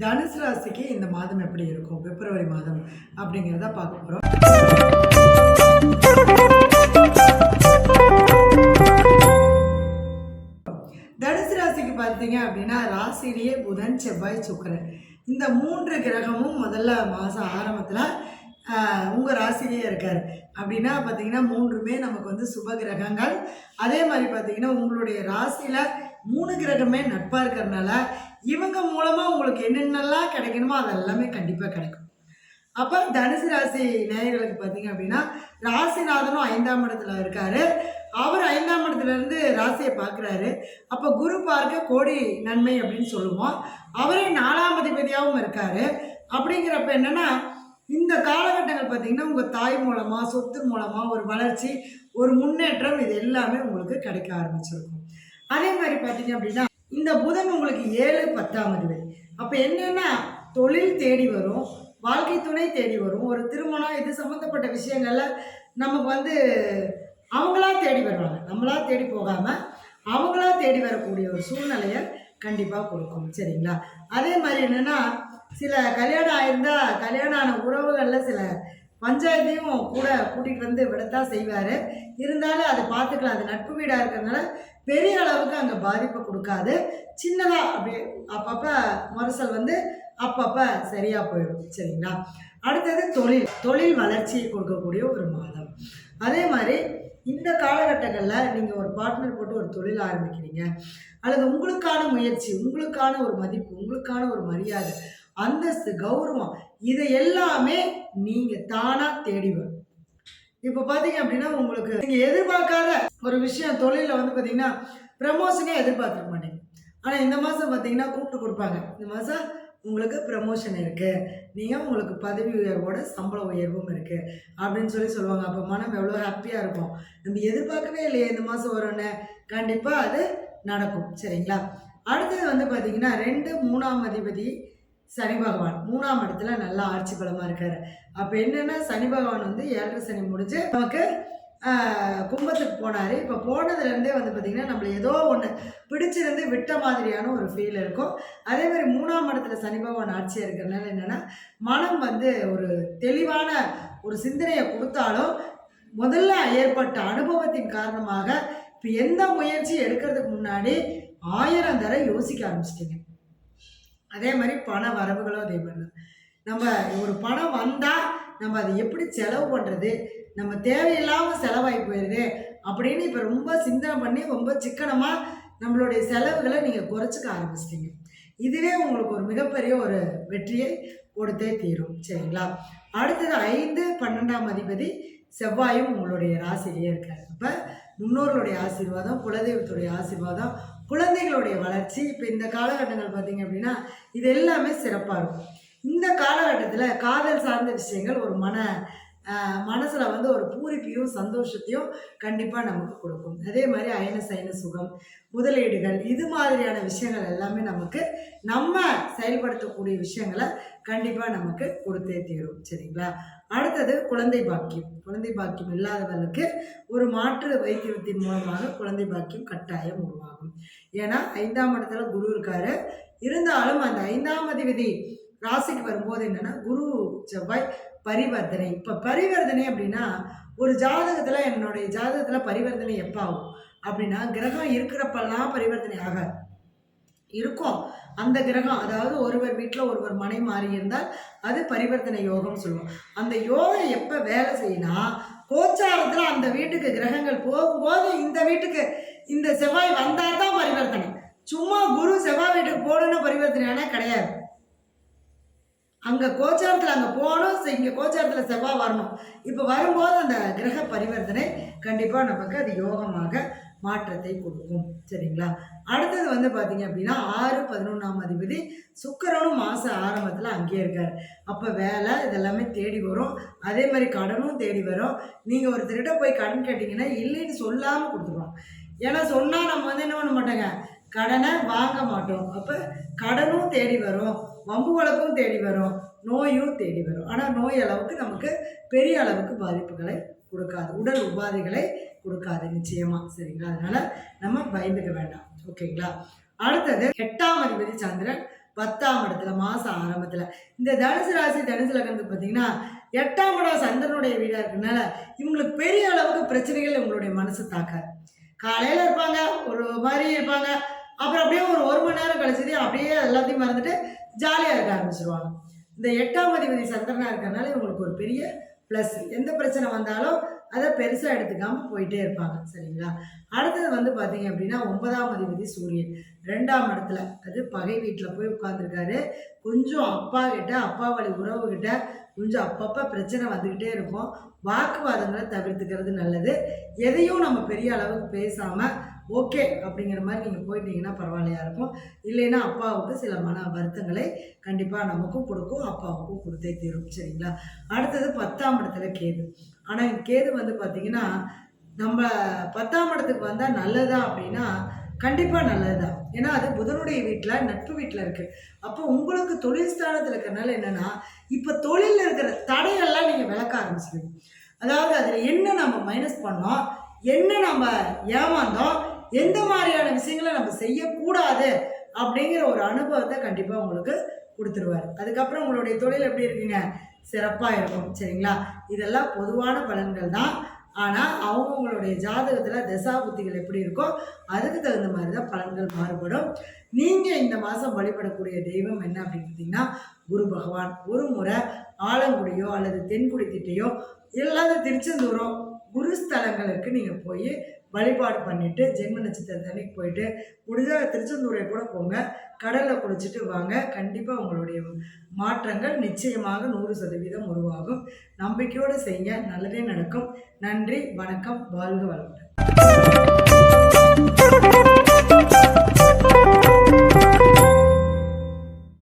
தனுசு ராசிக்கு இந்த மாதம் எப்படி இருக்கும்? பிப்ரவரி மாதம் அப்படிங்கிறத பார்க்க போகிறோம் தனுசு ராசிக்கு பார்த்தீங்க அப்படின்னா ராசியிலேயே புதன் செவ்வாய் சுக்கிரன். இந்த மூன்று கிரகமும் முதல்ல மாதம் ஆரம்பத்தில் உங்கள் ராசிலேயே இருக்கார். அப்படின்னா பார்த்தீங்கன்னா மூன்றுமே நமக்கு வந்து சுப கிரகங்கள். அதே மாதிரி பார்த்தீங்கன்னா உங்களுடைய ராசியில் மூணு கிரகமே நட்பாக இருக்கிறதுனால இவங்க மூலமாக உங்களுக்கு என்னென்னலாம் கிடைக்கணுமோ அதெல்லாமே கண்டிப்பாக கிடைக்கும். அப்போ தனுசு ராசி நேயர்களுக்கு பார்த்தீங்க அப்படின்னா ராசிநாதனும் ஐந்தாம் இடத்துல இருக்காரு. அவர் ஐந்தாம் இடத்துலேருந்து ராசியை பார்க்குறாரு. அப்போ குரு பார்க்க கோடி நன்மை அப்படின்னு சொல்லுவோம். அவரே நாலாம் அதிபதியாகவும் இருக்கார். அப்படிங்கிறப்ப என்னன்னா இந்த காலகட்டங்கள் பார்த்திங்கன்னா உங்கள் தாய் மூலமாக சொத்து மூலமாக ஒரு வளர்ச்சி ஒரு முன்னேற்றம் இது எல்லாமே உங்களுக்கு கிடைக்க ஆரம்பிச்சிருக்கும். அதே மாதிரி பார்த்தீங்க அப்படின்னா இந்த புதன் உங்களுக்கு ஏழு பத்தாம் அதிபதி. அப்போ என்னென்னா தொழில் தேடி வரும் வாழ்க்கை துணை தேடி வரும். ஒரு திருமணம் இது சம்மந்தப்பட்ட விஷயங்கள்ல நமக்கு வந்து அவங்களா தேடி வருவாங்க நம்மளா தேடி போகாமல் அவங்களா தேடி வரக்கூடிய ஒரு சூழ்நிலையை கண்டிப்பாக கொடுக்கும். சரிங்களா? அதே மாதிரி என்னென்னா சில கல்யாணம் ஆயிருந்தால் கல்யாணம் ஆன உறவுகளில் சில பஞ்சாயத்தையும் கூட கூட்டிகிட்டு வந்து விடத்தான் செய்வார். இருந்தாலும் அதை பார்த்துக்கலாம். அது நட்பு வீடாக இருக்கிறதுனால பெரிய அளவுக்கு அங்கே பாதிப்பை கொடுக்காது. சின்னதாக அப்படியே அப்பப்போ முரசல் வந்து அப்பப்போ சரியாக போயிடும். சரிங்களா? அடுத்தது தொழில். தொழில் வளர்ச்சியை கொடுக்கக்கூடிய ஒரு மாதம். அதே மாதிரி இந்த காலகட்டங்களில் நீங்கள் ஒரு பார்ட்னர் போட்டு ஒரு தொழில் ஆரம்பிக்கிறீங்க. அல்லது உங்களுக்கான முயற்சி உங்களுக்கான ஒரு மதிப்பு உங்களுக்கான ஒரு மரியாதை அந்தஸ்து கௌரவம் இதை எல்லாமே நீங்கள் தானாக தேடி வரும் இப்போ பார்த்தீங்க அப்படின்னா உங்களுக்கு நீங்கள் எதிர்பார்க்காத ஒரு விஷயம் தொழிலில் வந்து பார்த்தீங்கன்னா ப்ரமோஷனே எதிர்பார்த்துருக்க மாட்டீங்க. ஆனால் இந்த மாதம் பார்த்தீங்கன்னா கூப்பிட்டு கொடுப்பாங்க. இந்த மாதம் உங்களுக்கு ப்ரமோஷன் இருக்குது நீங்கள் உங்களுக்கு பதவி உயர்வோட சம்பள உயர்வும் இருக்குது அப்படின்னு சொல்லி சொல்லுவாங்க. அப்போ மனம் எவ்வளோ ஹாப்பியாக இருக்கும்? நம்ம எதிர்பார்க்கவே இல்லையே இந்த மாதம் வரும்னு. கண்டிப்பாக அது நடக்கும். சரிங்களா? அடுத்தது வந்து பார்த்தீங்கன்னா ரெண்டு மூணாம் அதிபதி சனி பகவான் மூணாம் இடத்துல நல்லா ஆட்சி பலமாக இருக்காரு. அப்போ என்னென்னா சனி பகவான் வந்து ஏழரை சனி முடிஞ்சு நமக்கு கும்பத்துக்கு போனார். இப்போ போனதுலேருந்தே வந்து பார்த்திங்கன்னா நம்மள ஏதோ ஒன்று பிடிச்சிருந்து விட்ட மாதிரியான ஒரு ஃபீல் இருக்கும். அதே மாதிரி மூணாம் இடத்துல சனி பகவான் ஆட்சியாக இருக்கிறதுனால என்னென்னா மனம் வந்து ஒரு தெளிவான ஒரு சிந்தனையை கொடுத்தாலும் முதல்ல ஏற்பட்ட அனுபவத்தின் காரணமாக இப்போ எந்த முயற்சி எடுக்கிறதுக்கு முன்னாடி ஆயிரம் தடவை யோசிக்க ஆரம்பிச்சிட்டிங்க. அதே மாதிரி பண வரவுகளும் அதே மாதிரி தான். நம்ம ஒரு பணம் வந்தால் நம்ம அதை எப்படி செலவு பண்ணுறது நம்ம தேவையில்லாமல் செலவாகி போயிடுது அப்படின்னு இப்போ ரொம்ப சிந்தனை பண்ணி ரொம்ப சிக்கனமாக நம்மளுடைய செலவுகளை நீங்கள் குறைச்சிக்க ஆரம்பிச்சிட்டிங்க. இதுவே உங்களுக்கு ஒரு மிகப்பெரிய ஒரு வெற்றியை கொடுத்தே தீரும். சரிங்களா? அடுத்தது ஐந்து பன்னெண்டாம் அதிபதி செவ்வாயும் உங்களுடைய ராசிலேயே இருக்காரு. அப்போ முன்னோர்களுடைய ஆசீர்வாதம் குலதெய்வத்துடைய ஆசீர்வாதம் குழந்தைகளுடைய வளர்ச்சி இப்போ இந்த காலகட்டங்கள் பார்த்தீங்க அப்படின்னா இது எல்லாமே சிறப்பாக இருக்கும். இந்த காலகட்டத்தில் காதல் சார்ந்த விஷயங்கள் ஒரு மன மனசில் வந்து ஒரு பூரிப்பையும் சந்தோஷத்தையும் கண்டிப்பாக நமக்கு கொடுக்கும். அதே மாதிரி அயன சயன சுகம் முதலீடுகள் இது மாதிரியான விஷயங்கள் எல்லாமே நமக்கு நம்ம செயல்படுத்தக்கூடிய விஷயங்களை கண்டிப்பாக நமக்கு கொடுத்தே தீரும். சரிங்களா? அடுத்தது குழந்தை பாக்கியம். குழந்தை பாக்கியம் இல்லாதவர்களுக்கு ஒரு மாற்று வைத்தியத்தின் மூலமாக குழந்தை பாக்கியம் கட்டாயம் உருவாகும். ஏன்னா ஐந்தாம் இடத்துல குரு இருக்காரு. இருந்தாலும் அந்த ஐந்தாம் அதிபதி ராசிக்கு வரும்போது என்னன்னா குரு செவ்வாய் பரிவர்த்தனை. இப்போ பரிவர்த்தனை அப்படின்னா ஒரு ஜாதகத்தில் என்னுடைய ஜாதகத்தில் பரிவர்த்தனை எப்போ ஆகும் அப்படின்னா கிரகம் இருக்கிறப்பெல்லாம் பரிவர்த்தனை ஆகாது. இருக்கும். அந்த கிரகம் அதாவது ஒருவர் வீட்டில் ஒருவர் மனை மாறி இருந்தால் அது பரிவர்த்தனை யோகம்னு சொல்லுவோம். அந்த யோகம் எப்போ வேலை செய்யினா கோச்சாரத்தில் அந்த வீட்டுக்கு கிரகங்கள் போகும்போது இந்த வீட்டுக்கு இந்த செவ்வாய் வந்தால் தான் பரிவர்த்தனை. சும்மா குரு செவ்வாய் வீட்டுக்கு போகணுன்னு பரிவர்த்தனையானா கிடையாது. அங்கே கோச்சாரத்தில் அங்கே போகணும் இங்கே கோச்சாரத்தில் செவ்வாய் வரணும். இப்போ வரும்போது அந்த கிரக பரிவர்த்தனை கண்டிப்பாக நமக்கு அது யோகமாக மாற்றத்தை கொடுக்கும். சரிங்களா? அடுத்தது வந்து பார்த்தீங்க அப்படின்னா ஆறு பதினொன்றாம் அதிபதி சுக்கரனும் மாத ஆரம்பத்தில் அங்கேயே இருக்கார். அப்போ வேலை இதெல்லாமே தேடி வரும். அதே மாதிரி கடனும் தேடி வரும். நீங்கள் ஒருத்தர்கிட்ட போய் கடன் கேட்டிங்கன்னா இல்லைன்னு சொல்லாமல் கொடுத்துருவாங்க. ஏன்னா சொன்னால் நம்ம வந்து என்ன பண்ண மாட்டோங்க? கடனை வாங்க மாட்டோம். அப்போ கடனும் தேடி வரும் வம்பு வழக்கும் தேடி வரும் நோயும் தேடி வரும். ஆனால் நோய் அளவுக்கு நமக்கு பெரிய அளவுக்கு பாதிப்புகளை கொடுக்காது. உடல் உபாதைகளை கொடுக்காது நிச்சயமாக சரிங்களா? அதனால் நம்ம பயந்துக்க வேண்டாம். ஓகேங்களா? அடுத்தது எட்டாம் அதிபதி சந்திரன் பத்தாம் இடத்துல மாதம் ஆரம்பத்தில். இந்த தனுசு ராசி தனுசு லக்னத்துக்கு பார்த்தீங்கன்னா எட்டாம் இடம் சந்திரனுடைய வீடாக இருக்கனால இவங்களுக்கு பெரிய அளவுக்கு பிரச்சனைகள் உங்களுடைய மனசு தாக்காது. காலையில் இருப்பாங்க ஒரு மாதிரி இருப்பாங்க அப்புறம் அப்படியே ஒரு ஒரு மணி நேரம் கழிச்சது அப்படியே எல்லாத்தையும் மறந்துட்டு ஜாலியாக இருக்க ஆரம்பிச்சிருவாங்க. இந்த எட்டாம் அதிபதி சந்திரனாக இருக்கிறனால இவங்களுக்கு ஒரு பெரிய ப்ளஸ் எந்த பிரச்சனை வந்தாலும் அதை பெருசாக எடுத்துக்காமல் போயிட்டே இருப்பாங்க சரிங்களா? அடுத்தது வந்து பார்த்தீங்க அப்படின்னா ஒன்பதாம் அதிபதி சூரியன். ரெண்டாம் இடத்துல அது பகை வீட்டில் போய் உட்காந்துருக்காரு கொஞ்சம் அப்பா கிட்ட அப்பா வழி உறவு கிட்ட கொஞ்சம் அப்பப்போ பிரச்சனை வந்துக்கிட்டே இருக்கும். வாக்குவாதங்களை தவிர்த்துக்கிறது நல்லது. எதையும் நம்ம பெரிய அளவுக்கு பேசாமல் ஓகே அப்படிங்கிற மாதிரி நீங்கள் போயிட்டீங்கன்னா பரவாயில்லையா இருக்கும். இல்லைன்னா அப்பாவுக்கு சில மன வருத்தங்களை கண்டிப்பாக நமக்கும் கொடுக்கும் அப்பாவுக்கும் கொடுத்தே தீரும். சரிங்களா? அடுத்தது பத்தாம் இடத்துல கேது. ஆனால் கேது வந்து பார்த்திங்கன்னா நம்ம பத்தாம் இடத்துக்கு வந்தால் நல்லதா அப்படின்னா கண்டிப்பாக நல்லது தான் ஏன்னா அது புதனுடைய வீட்டில் நட்பு வீட்டில் இருக்குது அப்போ உங்களுக்கு தொழில் ஸ்தானத்தில் இருக்கிறனால என்னென்னா இப்போ தொழிலில் இருக்கிற தடையெல்லாம் நீங்கள் விளக்க ஆரம்பிச்சிடுங்க அதாவது அதில் என்ன நம்ம மைனஸ் பண்ணோம் என்ன நம்ம ஏமாந்தோம் எந்த மாதிரியான விஷயங்களை நம்ம செய்யக்கூடாது அப்படிங்கிற ஒரு அனுபவத்தை கண்டிப்பாக உங்களுக்கு கொடுத்துருவார். அதுக்கப்புறம் உங்களுடைய தொழில் எப்படி இருக்குங்க? சிறப்பாக இருக்கும் சரிங்களா? இதெல்லாம் பொதுவான பலன்கள் தான். ஆனால் அவங்கவுங்களுடைய ஜாதகத்தில் தசா புத்திகள் எப்படி இருக்கோ அதுக்கு தகுந்த மாதிரி தான் பலன்கள் மாறுபடும். நீங்கள் இந்த மாதம் வழிபடக்கூடிய தெய்வம் என்ன அப்படின்னு பார்த்தீங்கன்னா குரு பகவான் ஒரு முறை ஆலங்குடியோ அல்லது தென்குடி திட்டையோ இல்லாத குரு ஸ்தலங்களுக்கு நீங்கள் போய் வழிபாடு பண்ணிவிட்டு ஜென்ம நட்சத்திரத்து அன்னைக்கு போயிட்டு முடிஞ்சால் திருச்செந்தூரை கூட போங்க. கடலில் குளிச்சுட்டு வாங்க. கண்டிப்பாக உங்களுடைய மாற்றங்கள் நிச்சயமாக நூறு சதவீதம் உருவாகும். நம்பிக்கையோடு செய்ய நல்லதே நடக்கும். நன்றி. வணக்கம். வாழ்க வளமுடன்.